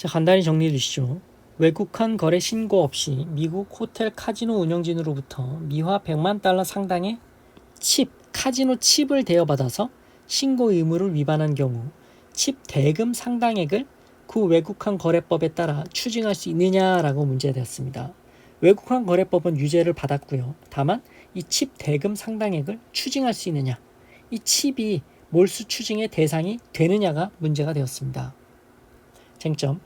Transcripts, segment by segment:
자, 간단히 정리해 주시죠. 외국한 거래 신고 없이 미국 호텔 카지노 운영진으로부터 미화 100만 달러 상당의 칩, 카지노 칩을 대여받아서 신고 의무를 위반한 경우 칩 대금 상당액을 그 외국한 거래법에 따라 추징할 수 있느냐라고 문제되었습니다. 외국한 거래법은 유죄를 받았고요. 다만 이 칩 대금 상당액을 추징할 수 있느냐, 이 칩이 몰수 추징의 대상이 되느냐가 문제가 되었습니다. 쟁점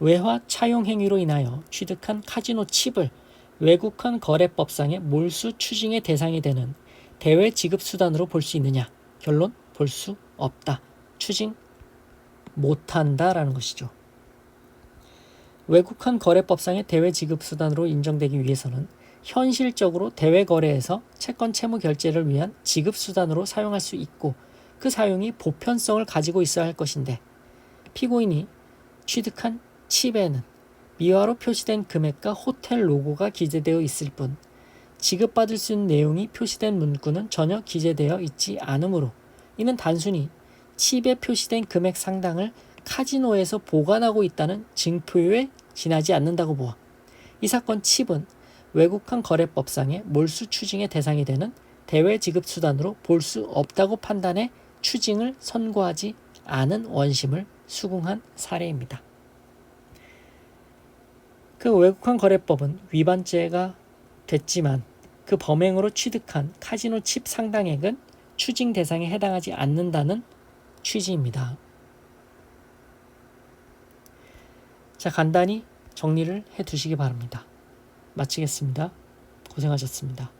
외화 차용 행위로 인하여 취득한 카지노 칩을 외국한 거래법상의 몰수 추징의 대상이 되는 대외 지급 수단으로 볼 수 있느냐? 결론 볼 수 없다. 추징 못한다라는 것이죠. 외국한 거래법상의 대외 지급 수단으로 인정되기 위해서는 현실적으로 대외 거래에서 채권 채무 결제를 위한 지급 수단으로 사용할 수 있고 그 사용이 보편성을 가지고 있어야 할 것인데 피고인이 취득한 칩에는 미화로 표시된 금액과 호텔 로고가 기재되어 있을 뿐 지급받을 수 있는 내용이 표시된 문구는 전혀 기재되어 있지 않으므로 이는 단순히 칩에 표시된 금액 상당을 카지노에서 보관하고 있다는 증표에 지나지 않는다고 보아 이 사건 칩은 외국한 거래법상의 몰수 추징의 대상이 되는 대외 지급 수단으로 볼 수 없다고 판단해 추징을 선고하지 않은 원심을 수긍한 사례입니다. 그 외국한 거래법은 위반죄가 됐지만 그 범행으로 취득한 카지노 칩 상당액은 추징 대상에 해당하지 않는다는 취지입니다. 자, 간단히 정리를 해 두시기 바랍니다. 마치겠습니다. 고생하셨습니다.